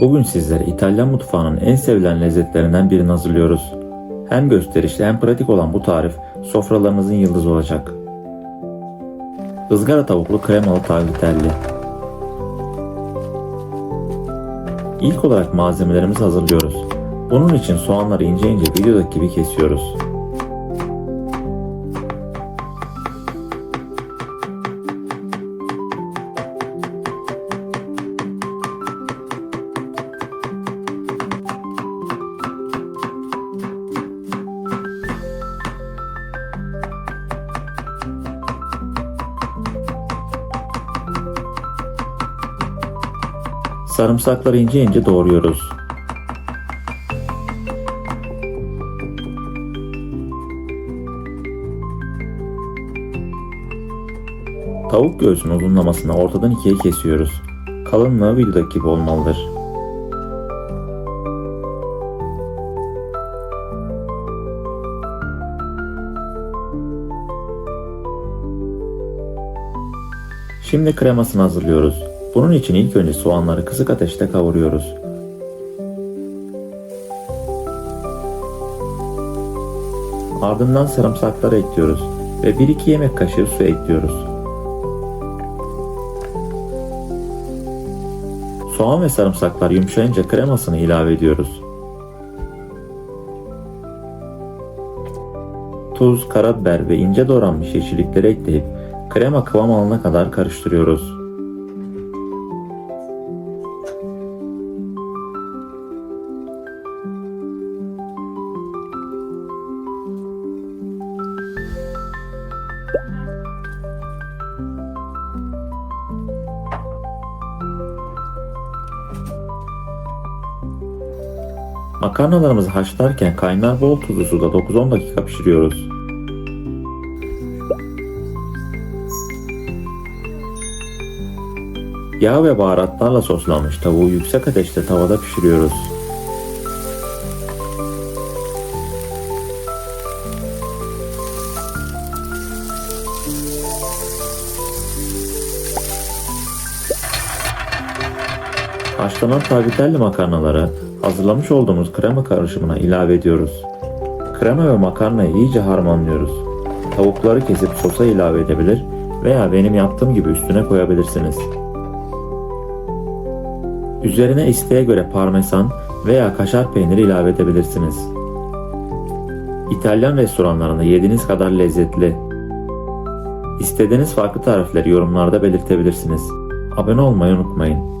Bugün sizlere İtalyan mutfağının en sevilen lezzetlerinden birini hazırlıyoruz. Hem gösterişli hem pratik olan bu tarif sofralarınızın yıldızı olacak. Izgara tavuklu kremalı tagliatelle. İlk olarak malzemelerimizi hazırlıyoruz. Bunun için soğanları ince ince videodaki gibi kesiyoruz. Sarımsakları ince ince doğruyoruz. Tavuk göğsünün uzunlamasını ortadan ikiye kesiyoruz. Kalınlığı videodaki gibi olmalıdır. Şimdi kremasını hazırlıyoruz. Bunun için ilk önce soğanları kısık ateşte kavuruyoruz. Ardından sarımsakları ekliyoruz ve 1-2 yemek kaşığı su ekliyoruz. Soğan ve sarımsaklar yumuşayınca kremasını ilave ediyoruz. Tuz, karabiber ve ince doğranmış yeşillikleri ekleyip krema kıvam alana kadar karıştırıyoruz. Makarnalarımızı haşlarken kaynar bol tuzlu suda 9-10 dakika pişiriyoruz. Yağ ve baharatlarla soslanmış tavuğu yüksek ateşte tavada pişiriyoruz. Haşlanan tagliatelle makarnaları hazırlamış olduğumuz krema karışımına ilave ediyoruz. Krema ve makarnayı iyice harmanlıyoruz. Tavukları kesip sosa ilave edebilir veya benim yaptığım gibi üstüne koyabilirsiniz. Üzerine isteğe göre parmesan veya kaşar peyniri ilave edebilirsiniz. İtalyan restoranlarında yediğiniz kadar lezzetli. İstediğiniz farklı tarifleri yorumlarda belirtebilirsiniz. Abone olmayı unutmayın.